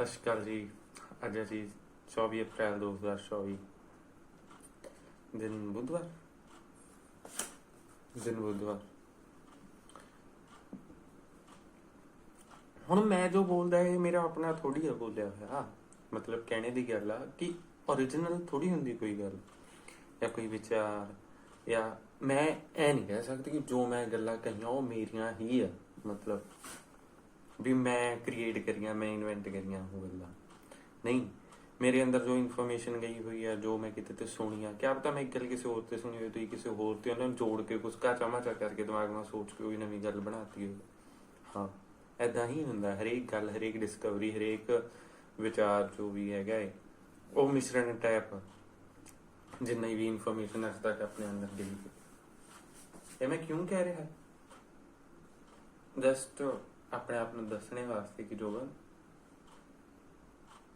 ਸਤਿ ਸ਼੍ਰੀ ਅਕਾਲ ਜੀ, ਅੱਜ ਅਸੀਂ 24 ਅਪ੍ਰੈਲ 2024 ਦਿਨ ਬੁੱਧਵਾਰ ਦਿਨ ਬੁੱਧਵਾਰ। ਹੁਣ ਮੈਂ ਜੋ ਬੋਲਦਾ ਹੈ ਮੇਰਾ ਆਪਣਾ ਥੋੜੀ ਆ ਬੋਲਿਆ ਹੋਇਆ। ਮਤਲਬ ਕਹਿਣੇ ਦੀ ਗੱਲ ਆ ਕਿ origignal ਥੋੜੀ ਹੁੰਦੀ ਕੋਈ ਗੱਲ, ਜਾਂ ਕੋਈ ਵਿਚਾਰ, ਜਾਂ ਮੈਂ ਇਹ ਨਹੀਂ ਕਹਿ ਸਕਦੀ ਕਿ ਜੋ ਮੈਂ ਗੱਲਾਂ ਕਹੀਆਂ ਉਹ ਮੇਰੀਆਂ ਹੀ ਆ, ਮਤਲਬ। ਵੀ ਮੈਂ ਕ੍ਰੀਏਟ ਕਰੀਆਂ, ਮੈਂ ਇਨਵੈਂਟ ਕਰੀਆਂ ਉਹ ਗੱਲਾਂ। ਨਹੀਂ, ਮੇਰੇ ਅੰਦਰ ਜੋ ਇਨਫੋਰਮੇਸ਼ਨ ਗਈ ਹੋਈ ਹੈ ਜੋ ਮੈਂ ਕਿਤੇ ਤੇ ਸੁਣੀ ਆ, ਕਿਆ ਪਤਾ ਮੈਂ ਇੱਕ ਗੱਲ ਕਿਸੇ ਹੋਰ ਤੇ ਸੁਣੀ ਹੋਈ, ਤੁਸੀਂ ਕਿਸੇ ਹੋਰ ਤੇ ਉਹਨਾਂ ਨੂੰ ਜੋੜ ਕੇ ਕੁਝ ਕਾ ਚਮਾਚਾ ਕਰਕੇ ਦਿਮਾਗ ਨਾਲ ਸੋਚ ਕੇ ਕੋਈ ਨਵੀਂ ਗੱਲ ਬਣਾਤੀ ਹੋਵੇ। ਹਾਂ ਐਦਾਂ ਹੀ ਹੁੰਦਾ, ਹਰੇਕ ਗੱਲ, ਹਰੇਕ ਡਿਸਕਵਰੀ ਹਰੇਕ ਵਿਚਾਰ ਜੋ ਵੀ ਹੈਗਾ ਹੈ ਉਹ ਮਿਸ਼ਰਣ ਟਾਈਪ ਜਿੰਨੀ ਵੀ ਇਨਫੋਰਮੇਸ਼ਨ ਅੱਜ ਤੱਕ ਆਪਣੇ ਅੰਦਰ ਗਈ ਇਹ ਮੈਂ ਕਿਉਂ ਕਹਿ ਰਿਹਾ? ਜਸਟ ਆਪਣੇ ਆਪ ਨੂੰ ਦੱਸਣੇ ਵਾਸਤੇ ਕਿ ਜੋਬਨ,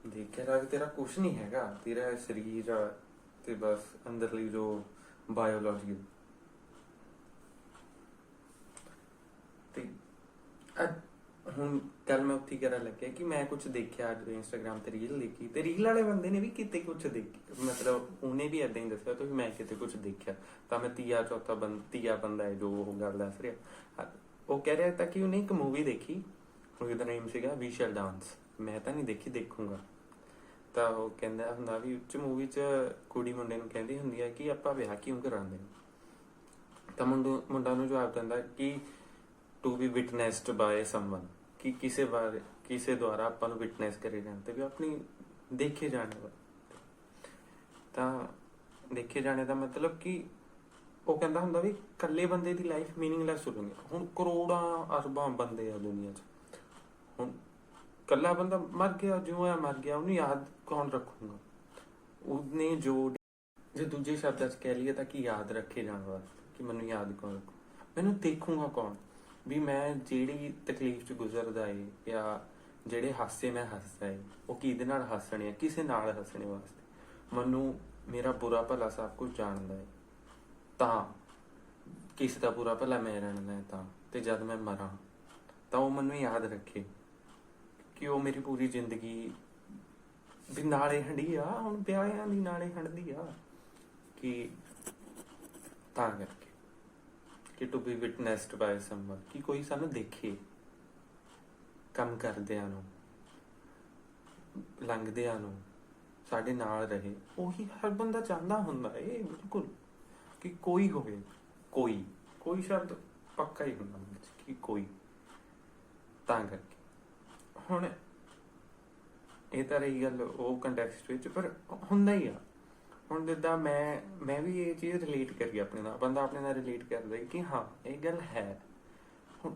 ਦੇਖਿਆ ਰਾਗ ਤੇਰਾ ਕੁਝ ਨਹੀਂ ਹੈਗਾ, ਤੇਰਾ ਸਰੀਰ ਤੇ ਬਸ ਅੰਦਰਲੀ ਜੋ ਬਾਇਓਲੋਜੀ ਤੇ ਹੁਣ ਕੱਲ ਮੈਂ ਉੱਥੇ ਕਰਨ ਲੱਗਿਆ ਕਿ ਮੈਂ ਕੁਝ ਦੇਖਿਆ ਅੱਜ ਇੰਸਟਾਗ੍ਰam ਤੇ ਰੀਲ ਦੇਖੀ ਤੇ ਰੀਲ ਵਾਲੇ ਬੰਦੇ ਨੇ ਵੀ ਕਿਤੇ ਕੁਝ ਦੇਖੀ ਮਤਲਬ ਉਹਨੇ ਵੀ ਏਦਾਂ ਹੀ ਦੱਸਿਆ ਤੁਸੀਂ ਮੈਂ ਕਿਤੇ ਕੁਝ ਦੇਖਿਆ। ਤਾਂ ਮੈਂ ਤੀਆ ਚੌਥਾ ਬੰਦ, ਤੀਆ ਬੰਦਾ ਹੈ ਜੋ ਉਹ ਗੱਲ ਦੱਸ ਰਿਹਾ। ਉਹ ਕਹਿ ਰਿਹਾ ਤਾਂ ਕਿ ਉਹਨੇ ਇੱਕ ਮੂਵੀ ਦੇਖੀ ਮੂਵੀ ਦਾ ਸੀਗਾ ਵੀ ਸ਼ੈਲ ਡਾਂਸ ਮੈਂ ਤਾਂ ਨਹੀਂ ਦੇਖੀ, ਦੇਖੂੰਗਾ। ਤਾਂ ਉਹ ਕਹਿੰਦਾ ਹੁੰਦਾ ਵੀ ਉੱਚ ਮੂਵੀ 'ਚ ਕੁੜੀ ਮੁੰਡੇ ਨੂੰ ਕਹਿੰਦੀ ਹੁੰਦੀ ਹੈ ਕਿ ਆਪਾਂ ਵਿਆਹ ਕਿਉਂ ਕਰਾਉਂਦੇ ਨੇ ਤਾਂ ਮੁੰਡਾ ਮੁੰਡਾ ਨੂੰ ਜਵਾਬ ਦਿੰਦਾ ਕਿ to be witnessed by someone ਕਿ ਕਿਸੇ ਬਾਰੇ, ਕਿਸੇ ਦੁਆਰਾ ਆਪਾਂ ਨੂੰ ਵਿਟਨੈਸ ਕਰੇ ਜਾਂਦੇ ਵੀ ਆਪਣੀ ਦੇਖੇ ਜਾਣੇ। ਦਾ ਤਾਂ ਦੇਖੇ ਜਾਣੇ ਦਾ ਮਤਲਬ ਕਿ ਉਹ ਕਹਿੰਦਾ ਹੁੰਦਾ ਵੀ ਇਕੱਲੇ ਬੰਦੇ ਦੀ ਲਾਈਫ ਮੀਨਿੰਗਲੈਸ ਹੋ ਜਾਂਦੀ ਹੈ। ਹੁਣ ਕਰੋੜਾਂ ਅਰਬਾਂ ਬੰਦੇ ਆ ਦੁਨੀਆ 'ਚ। ਹੁਣ ਇਕੱਲਾ ਬੰਦਾ ਮਰ ਗਿਆ, ਜਿਉਂ ਮਰ ਗਿਆ, ਉਹਨੂੰ ਯਾਦ ਕੌਣ ਰੱਖੂਗਾ? ਉਹਨੇ ਜੋ ਜੇ ਦੂਜੇ ਸ਼ਬਦਾਂ 'ਚ ਕਹਿ ਲਈਏ ਤਾਂ ਕਿ ਯਾਦ ਰੱਖੇ ਜਾਣ ਵਾਸਤੇ ਕਿ ਮੈਨੂੰ ਯਾਦ ਕੌਣ ਰੱਖੂ? ਮੈਨੂੰ ਦੇਖੂਗਾ ਕੌਣ? ਵੀ ਮੈਂ ਜਿਹੜੀ ਤਕਲੀਫ 'ਚ ਗੁਜ਼ਰਦਾ ਏ ਜਾਂ ਜਿਹੜੇ ਹਾਸੇ ਮੈਂ ਹੱਸਦਾ ਏ, ਉਹ ਕਿਹਦੇ ਨਾਲ ਹੱਸਣੇ ਆ? ਕਿਸੇ ਨਾਲ ਹੱਸਣੇ ਵਾਸਤੇ। ਮੈਨੂੰ ਮੇਰਾ ਬੁਰਾ ਭਲਾ ਸਭ ਕੁਝ ਜਾਣਦਾ ਏ। ਤਾਂ ਕਿਸੇ ਦਾ ਬੁਰਾ ਭਲਾ ਮੈਂ ਜਾਣਦਾ ਏ ਤਾਂ, ਤੇ ਜਦ ਮੈਂ ਮਰਾਂ, ਤਾਂ ਉਹ ਮੈਨੂੰ ਯਾਦ ਰੱਖੇ ਕਿ ਉਹ ਮੇਰੀ ਪੂਰੀ ਜ਼ਿੰਦਗੀ ਵੀ ਨਾਲੇ ਹੰਡੀ ਆ, ਹੁਣ ਵਿਆਹਿਆਂ ਦੀ ਨਾਲੇ ਹੰਡਦੀ ਆ, ਕਿ ਤਾਂ ਕਰਕੇ, ਕਿ to be witnessed by someone ਕਿ ਕੋਈ ਸਾਨੂੰ ਦੇਖੇ ਕੰਮ ਕਰਦਿਆਂ ਨੂੰ, ਲੰਘਦਿਆਂ ਨੂੰ, ਸਾਡੇ ਨਾਲ ਰਹੇ, ਉਹੀ ਹਰ ਬੰਦਾ ਚਾਹੁੰਦਾ ਹੁੰਦਾ ਏ ਬਿਲਕੁਲ। ਕਿ ਕੋਈ ਹੋਵੇ, ਕੋਈ ਕੋਈ ਸ਼ਬਦ ਪੱਕਾ ਹੀ ਹੁੰਦਾ ਉਹਦੇ ਕਿ ਕੋਈ। ਤਾਂ ਕਰਕੇ। ਹੁਣ ਇਹ ਤਾਂ ਰਹੀ ਗੱਲ ਉਹ ਕੰਟੈਕਸਟ ਵਿੱਚ, ਪਰ ਹੁੰਦਾ ਹੀ ਆ। ਹੁਣ ਜਿੱਦਾਂ ਮੈਂ ਮੈਂ ਵੀ ਇਹ ਚੀਜ਼ ਰਿਲੇਟ ਕਰੀ ਆਪਣੇ ਨਾਲ। ਬੰਦਾ ਆਪਣੇ ਨਾਲ ਰਿਲੇਟ ਕਰਦਾ ਕਿ ਹਾਂ, ਇਹ ਗੱਲ ਹੈ। ਹੁਣ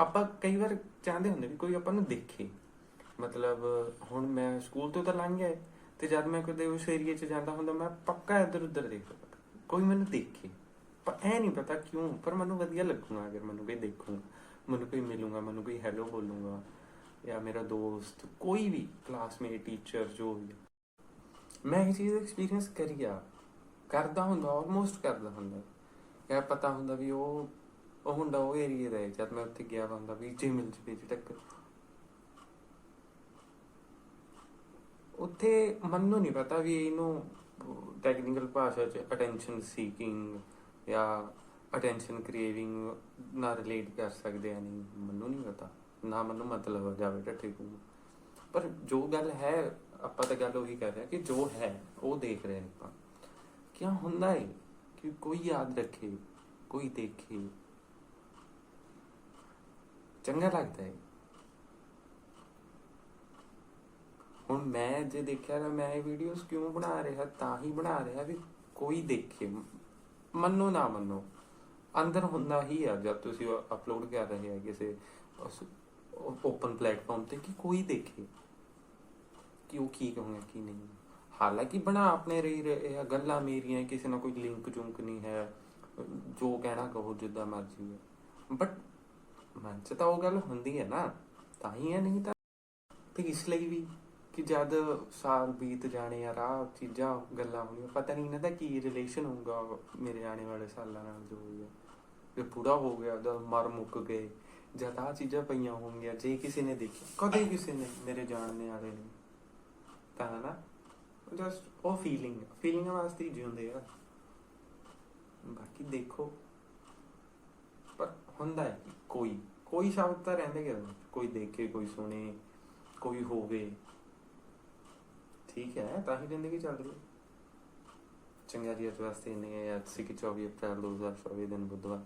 ਆਪਾਂ ਕਈ ਵਾਰ ਚਾਹੁੰਦੇ ਹੁੰਦੇ ਵੀ ਕੋਈ ਆਪਾਂ ਨੂੰ ਦੇਖੇ। ਮਤਲਬ ਹੁਣ ਮੈਂ ਸਕੂਲ ਤੋਂ ਤਾਂ ਲੰਘ ਗਿਆ ਤੇ ਜਦ ਮੈਂ ਕਦੇ ਉਸ ਏਰੀਏ 'ਚ ਜਾਂਦਾ ਹੁੰਦਾ, ਮੈਂ ਪੱਕਾ ਇੱਧਰ ਉੱਧਰ ਦੇਖਦਾ। ਕੋਈ ਮੈਨੂੰ ਦੇਖੇ। ਪਰ ਐ ਨਹੀਂ ਪਤਾ ਕਿਉਂ, ਪਰ ਮੈਨੂੰ ਵਧੀਆ ਲੱਗੂਗਾ ਅਗਰ ਮੈਨੂੰ ਕੋਈ ਦੇਖੂਗਾ। ਮੈਨੂੰ ਕੋਈ ਮਿਲੂਗਾ, ਮੈਨੂੰ ਕੋਈ ਹੈਲੋ ਬੋਲੂਗਾ ਜਾਂ ਮੇਰਾ ਦੋਸਤ, ਕੋਈ ਵੀ ਕਲਾਸਮੇਟ ਟੀਚਰ ਜੋ ਵੀ ਮੈਂ ਇਹ ਚੀਜ਼ ਐਕਸਪੀਰੀਅੰਸ ਕਰੀਆ। ਕਰਦਾ ਹੁੰਦਾ ਆਲਮੋਸਟ ਕਰਦਾ ਹੁੰਦਾ। ਇਹ ਪਤਾ ਹੁੰਦਾ ਵੀ ਉਹ ਉਹ ਹੁੰਦਾ ਉਹ ਏਰੀਆ ਦਾ ਹੈ, ਜਦ ਮੈਂ ਉੱਥੇ ਗਿਆ ਹੁੰਦਾ ਵੀ ਜੇ ਮਿਲ ਜਵੇ ਜੀ ਟੱਕਰ ਉੱਥੇ ਮੈਨੂੰ ਨਹੀਂ ਪਤਾ ਵੀ ਇਹਨੂੰ ਟੈਕਨੀਕਲ ਭਾਸ਼ਾ ਚ ਅਟੈਂਸ਼ਨ ਸੀਕਿੰਗ ਜਾਂ ਅਟੈਂਸ਼ਨ ਕ੍ਰੇਵਿੰਗ ਨਾਲ ਰਿਲੇਟ ਕਰ ਸਕਦੇ ਆ ਨਹੀਂ, ਮੈਨੂੰ ਨਹੀਂ ਪਤਾ। ਨਾ ਮੈਨੂੰ ਮਤਲਬ ਆ ਜਾਵੇ ਤਾਂ ਠੀਕ ਪਰ ਜੋ ਗੱਲ ਹੈ, ਆਪਾਂ ਤਾਂ ਗੱਲ ਉਹੀ ਕਰ ਰਹੇ ਕਿ ਜੋ ਹੈ, ਉਹ ਦੇਖ ਰਹੇ ਆਪਾਂ। ਕਿਆ ਹੁੰਦਾ ਹੈ ਕਿ ਕੋਈ ਯਾਦ ਰੱਖੇ, ਕੋਈ ਦੇਖੇ? ਚੰਗਾ ਲੱਗਦਾ ਹੈ ਹੁਣ ਮੈਂ ਜੇ ਦੇਖਿਆ ਨਾ ਮੈਂ ਇਹ ਵੀਡੀਓਜ਼ ਕਿਉਂ ਬਣਾ ਰਿਹਾ, ਤਾਂ ਹੀ ਬਣਾ ਰਿਹਾ ਵੀ ਕੋਈ ਦੇਖੇ। ਮੰਨੋ ਨਾ ਮੰਨੋ, ਅੰਦਰ ਹੁੰਦਾ ਹੀ ਆ, ਜਦ ਤੁਸੀਂ ਅਪਲੋਡ ਕਰ ਰਹੇ ਆ ਕਿਸੇ ਓਪਨ ਪਲੇਟਫਾਰਮ ਤੇ ਕਿ ਕੋਈ ਦੇਖੇ। ਕਿ ਉਹ ਕੀ ਕਹੂੰਗਾ ਕੀ ਨਹੀਂ। ਹਾਲਾਂਕਿ ਬਣਾ ਆਪਣੇ ਰਹੀ ਰਹੇ ਗੱਲਾਂ ਮੇਰੀਆਂ, ਕਿਸੇ ਨਾਲ ਕੋਈ ਲਿੰਕ ਜੁੰਕ ਨਹੀਂ ਹੈ। ਜੋ ਕਹਿਣਾ ਕਹੋ, ਜਿੱਦਾਂ ਮਰਜ਼ੀ ਹੈ। ਬਟ ਮਨ ਚ ਤਾਂ ਉਹ ਗੱਲ ਹੁੰਦੀ ਹੈ ਨਾ। ਤਾਂ ਹੀ ਹੈ, ਨਹੀਂ ਤਾਂ। ਤੇ ਇਸ ਲਈ ਵੀ ਕਿ ਜਦ ਸਾਲ ਬੀਤ ਜਾਣੇ ਆ, ਰਾਹ, ਚੀਜ਼ਾਂ, ਗੱਲਾਂ ਹੋਣੀਆਂ ਪਤਾ ਨਹੀਂ ਇਹਨਾਂ ਦਾ ਕੀ ਰਿਲੇਸ਼ਨ ਹੋਊਗਾ ਮੇਰੇ ਆਉਣੇ ਵਾਲੇ ਸਾਲਾਂ ਨਾਲ ਜੋ ਹੋਊਗਾ ਜੇ ਪੂਰਾ ਹੋ ਗਿਆ ਜਦ ਮਰ ਮੁੱਕ ਗਏ, ਜਦ ਆਹ ਚੀਜ਼ਾਂ ਪਈਆਂ ਹੋਣਗੀਆਂ, ਜੇ ਕਿਸੇ ਨੇ ਦੇਖੀ ਕਦੇ ਕਿਸੇ ਨੇ, ਮੇਰੇ ਜਾਣਨੇ ਵਾਲੇ ਨੇ ਤਾਂ ਨਾ? ਜਸਟ ਉਹ ਫੀਲਿੰਗ ਫੀਲਿੰਗਾਂ ਵਾਸਤੇ ਜਿਉਂਦੇ ਆ। ਬਾਕੀ ਦੇਖੋ। ਪਰ ਹੁੰਦਾ ਹੈ ਕੋਈ ਕੋਈ ਸ਼ਬਦ ਤਾਂ ਰਹਿੰਦੇ ਕਿ ਕੋਈ ਦੇਖੇ, ਕੋਈ ਸੁਣੇ, ਕੋਈ ਹੋਵੇ। ਠੀਕ ਹੈ ਤਾਂ ਹੀ ਜ਼ਿੰਦਗੀ ਚੱਲ ਰਹੀ ਹੈ। ਚੰਗਾ ਜੀ, ਅੱਜ ਵਾਸਤੇ ਇੰਨੇ ਅੱਜ ਸੀ ਕਿ 24 ਅਪ੍ਰੈਲ 2024 ਦਿਨ ਬੁੱਧਵਾਰ।